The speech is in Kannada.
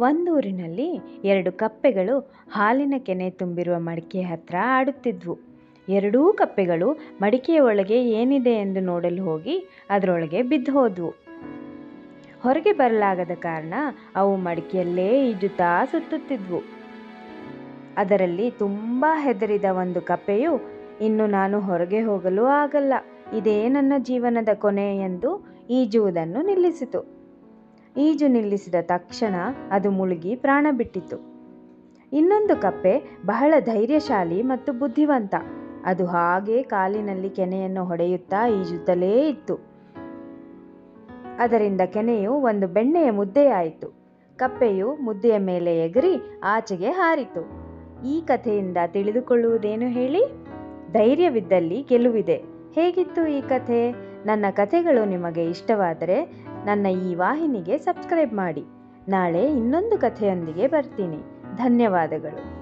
ಒಂದೂರಿನಲ್ಲಿ ಎರಡು ಕಪ್ಪೆಗಳು ಹಾಲಿನ ಕೆನೆ ತುಂಬಿರುವ ಮಡಿಕೆ ಹತ್ರ ಆಡುತ್ತಿದ್ವು. ಎರಡೂ ಕಪ್ಪೆಗಳು ಮಡಿಕೆಯ ಒಳಗೆ ಏನಿದೆ ಎಂದು ನೋಡಲು ಹೋಗಿ ಅದರೊಳಗೆ ಬಿದ್ದು ಹೋದ್ವು. ಹೊರಗೆ ಬರಲಾಗದ ಕಾರಣ ಅವು ಮಡಿಕೆಯಲ್ಲೇ ಈಜುತ್ತಾ ಸುತ್ತುತ್ತಿದ್ವು. ಅದರಲ್ಲಿ ತುಂಬ ಹೆದರಿದ ಒಂದು ಕಪ್ಪೆಯು, ಇನ್ನು ನಾನು ಹೊರಗೆ ಹೋಗಲು ಆಗಲ್ಲ. ಇದೇ ನನ್ನ ಜೀವನದ ಕೊನೆ ಎಂದು ಈಜುವುದನ್ನು ನಿಲ್ಲಿಸಿತು. ಈಜು ನಿಲ್ಲಿಸಿದ ತಕ್ಷಣ ಅದು ಮುಳುಗಿ ಪ್ರಾಣ ಬಿಟ್ಟಿತು ಇನ್ನೊಂದು ಕಪ್ಪೆ ಬಹಳ ಧೈರ್ಯಶಾಲಿ ಮತ್ತು ಬುದ್ಧಿವಂತ. ಅದು ಹಾಗೆ ಕಾಲಿನಲ್ಲಿ ಕೆನೆಯನ್ನು ಹೊಡೆಯುತ್ತಾ ಈಜುತ್ತಲೇ ಇತ್ತು. ಅದರಿಂದ ಕೆನೆಯು ಒಂದು ಬೆಣ್ಣೆಯ ಮುದ್ದೆಯಾಯಿತು. ಕಪ್ಪೆಯು ಮುದ್ದೆಯ ಮೇಲೆ ಎಗರಿ ಆಚೆಗೆ ಹಾರಿತು. ಈ ಕಥೆಯಿಂದ ತಿಳಿದುಕೊಳ್ಳುವುದೇನು ಹೇಳಿ? ಧೈರ್ಯವಿದ್ದಲ್ಲಿ ಗೆಲುವಿದೆ. ಹೇಗಿತ್ತು ಈ ಕಥೆ? ನನ್ನ ಕಥೆಗಳು ನಿಮಗೆ ಇಷ್ಟವಾದರೆ ನನ್ನ ಈ ವಾಹಿನಿಗೆ ಸಬ್ಸ್ಕ್ರೈಬ್ ಮಾಡಿ. ನಾಳೆ ಇನ್ನೊಂದು ಕಥೆಯೊಂದಿಗೆ ಬರ್ತೀನಿ. ಧನ್ಯವಾದಗಳು.